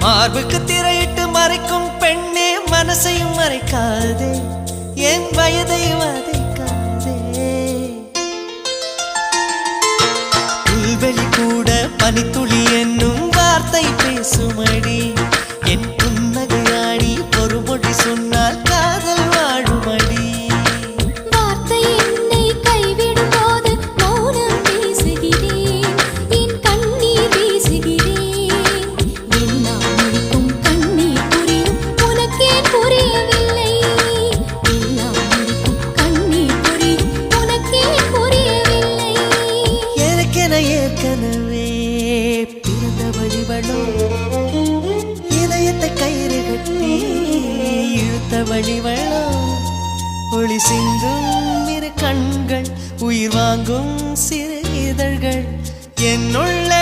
மார்புக்கு திரையிட்டு மறைக்கும் பெண்ணே மனசையும் மறைக்காதே. என் வயதை வதைக்காதே. புல்வெளி கூட பனித்துளி என்னும் வார்த்தை பேசுமடி ஏற்கனவே பிறந்த வழிவளோ இதயத்தை கயிறு கட்டி இழுத்த வழிவளோ ஒளி சிந்தும் இரு கண்கள் உயிர் வாங்கும் சிறு இதழ்கள். என்னுள்ள